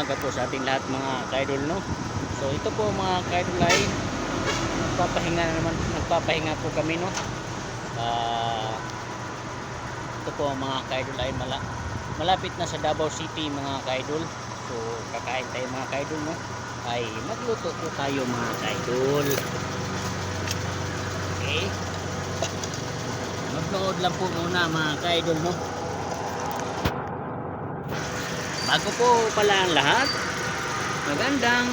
umaga po sa ating lahat mga kaidol no. So ito po mga kaidol ay nagpapahinga na naman nagpapahinga po kami no. Ah ito po mga kaidol ay mala, malapit na sa Davao City mga kaidol. So kakain tayo mga kaidol no. Ay magluto po tayo mga kaidol. Okay. Magnood lang po muna mga kaidol no. Bago po pala ang lahat, magandang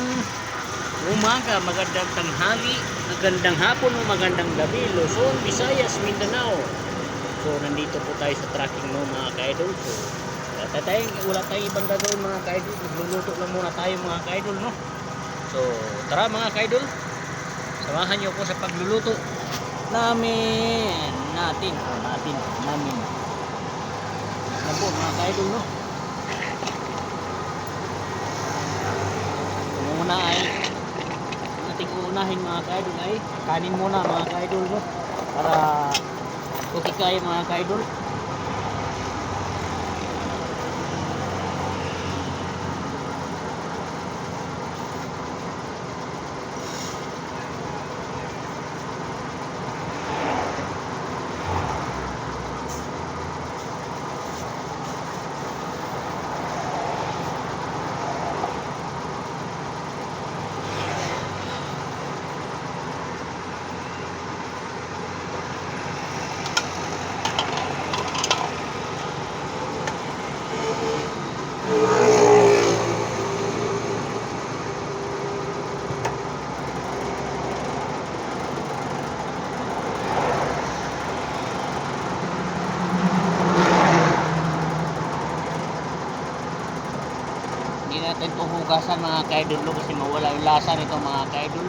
umaga, magandang tanghali, magandang hapon o magandang gabi, Luzon, Visayas, Mindanao. So nandito po tayo sa tracking no mga kaidol. So wala tayong, wala tayong ibang gagawin mga kaidol. Magluluto lang muna tayo mga kaidol no. So tara mga kaidol, samahan niyo po sa pagluluto namin natin natin namin na po mga kaidol no Ang una ay ating uunahin mga kaidol ay kanin muna mga kaidol no? Para okay kayo mga kaidol hindi natin ito hugasan mga kaidol no, kasi mawala yung lasa nito mga kaidol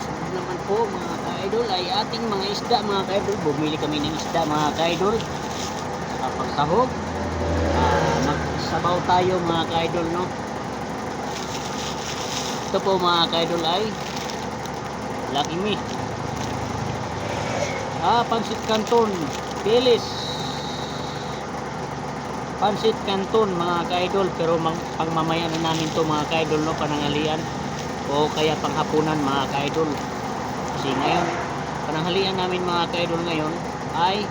Sunod naman po mga ka-idol ay ating mga isda mga ka-idol. Bumili kami ng isda mga ka-idol. Kapag sahog, ah, magsabaw tayo mga ka-idol no. Ito po mga ka-idol ay Lucky Me. Ah, Pansit Canton, Pilis. Pansit Canton mga ka-idol pero mang, pangmamaya na namin to mga ka-idol no panangalian o kaya panghapunan mga ka-idol kasi ngayon pananghalian namin mga ka-idol ngayon ay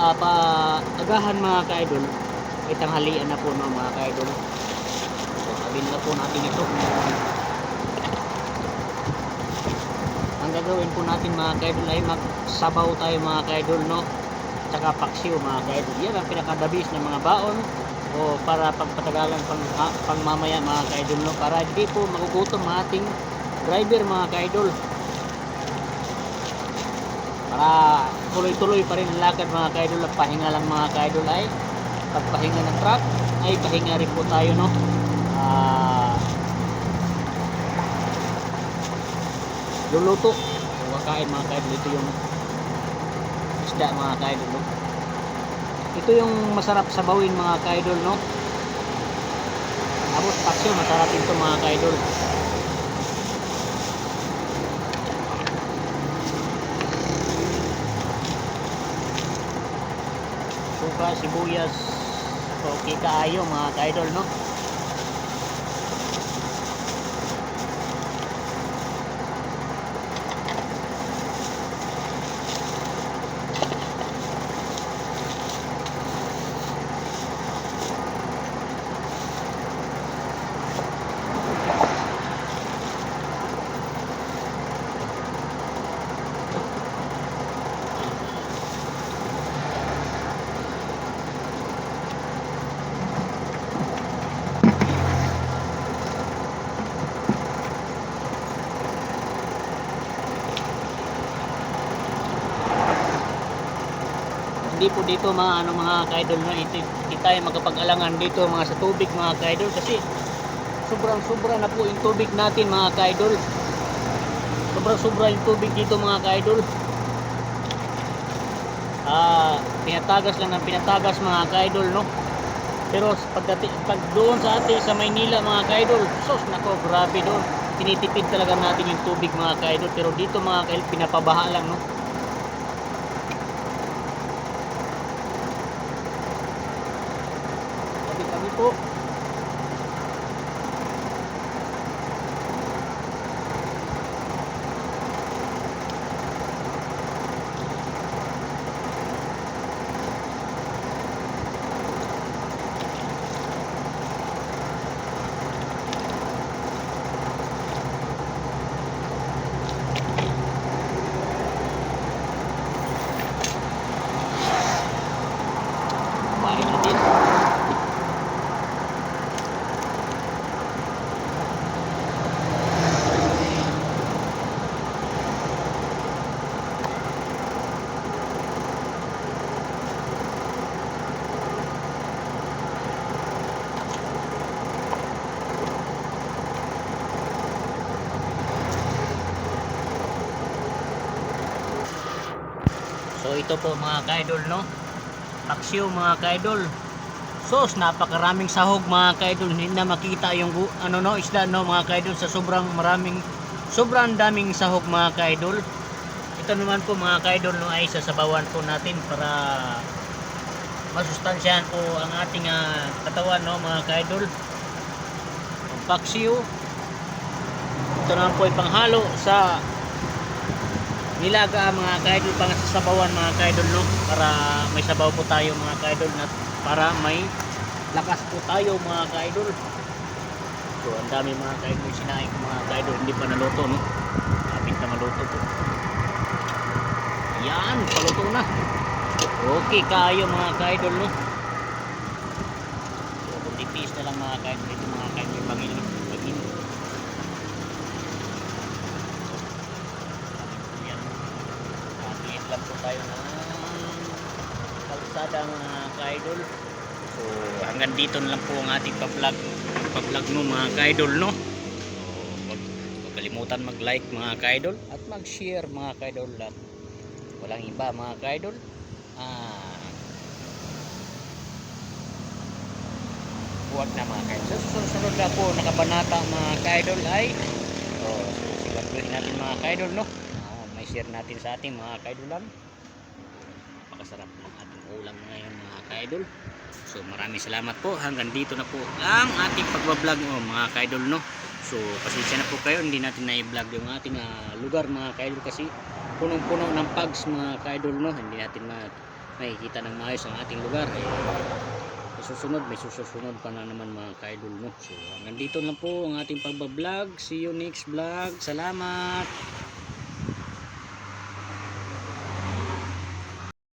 uh, paagahan mga ka-idol ay tanghalian na po no mga ka-idol. So sabihin na po natin ito. Ang gagawin po natin mga ka-idol ay magsabaw tayo mga ka-idol no? Tsaka paksiw mga ka-idol. Yan ang pinakadabis ng mga baon. O para pagpatagalan pang, ah, pangmamaya mga ka-idol no? Para hindi po magugutom ating driver mga ka-idol para tuloy-tuloy pa rin ang lakad mga ka-idol at pahinga lang mga ka-idol ay pagpahinga ng truck ay pahinga rin po tayo no? Ah luluto. O kakain mga ka-idol ito yung isda mga ka-idol no? ito yung masarap sa bawin mga ka-idol no? Tapos paksyo masarap ito mga ka-idol pa sibuyas. Okay kaayo mga ka-idol no hindi po dito mga ano mga ka-idol no? Hindi, hindi tayo magkapag-alangan dito mga sa tubig mga ka-idol kasi sobrang sobra na po yung tubig natin mga ka-idol. Sobrang sobra yung tubig dito mga ka-idol. Ah pinatagas lang ng pinatagas mga ka-idol no? Pero pagdati, pag doon sa atin sa Maynila mga ka-idol sos nako grabe doon tinitipid talaga natin yung tubig mga ka-idol. Pero dito mga ka-idol pinapabaha lang no Kami kami po. Kumain na din. So ito po mga ka-idol no. Paksiw mga ka-idol. Sos napakaraming sahog mga ka-idol. Hindi na makita yung ano no isda no mga ka-idol sa sobrang maraming sobrang daming sahog mga ka-idol. Ito naman po mga ka-idol no ay sasabawan po natin para masustansyahan po ang ating ah, katawan no mga ka-idol. Paksiw. Ito naman po ay panghalo sa nilaga mga kaidol pang sasabawan mga kaidol no para may sabaw po tayo mga kaidol na para may lakas po tayo mga kaidol so ang dami mga kaidol sinain ko mga kaidol hindi pa naluto no kapit na maluto po yan paluto na okay kayo mga kaidol no so piece na lang mga kaidol ito mga kaidol pangin pangin yan Nakakit lang po tayo ng kalsada mga ka-idol. So hanggang dito na lang po ang ating pa-vlog, pa-vlog no mga ka-idol no. So, wag, kalimutan mag-like mga ka-idol at mag-share mga ka-idol at walang iba mga ka-idol. Ah, huwag na mga ka-idol. So, susunod na po nakabanata mga ka-idol ay oh, siguraduhin natin mga ka-idol no. Ah, may share natin sa ating mga kaidolan napakasarap ng ating ulam ngayon mga kaidol. So maraming salamat po. Hanggang dito na po ang ating pagbablog oh, mga kaidol no? So pasensya na po kayo. Hindi natin na-vlog yung ating ah, lugar mga kaidol kasi punong-puno ng pugs mga kaidol no? Hindi natin ma makikita ng maayos ang ating lugar. Eh, may susunod may susunod pa na naman mga kaidol no? So hanggang dito lang po ang ating pagbablog. See you next vlog. Salamat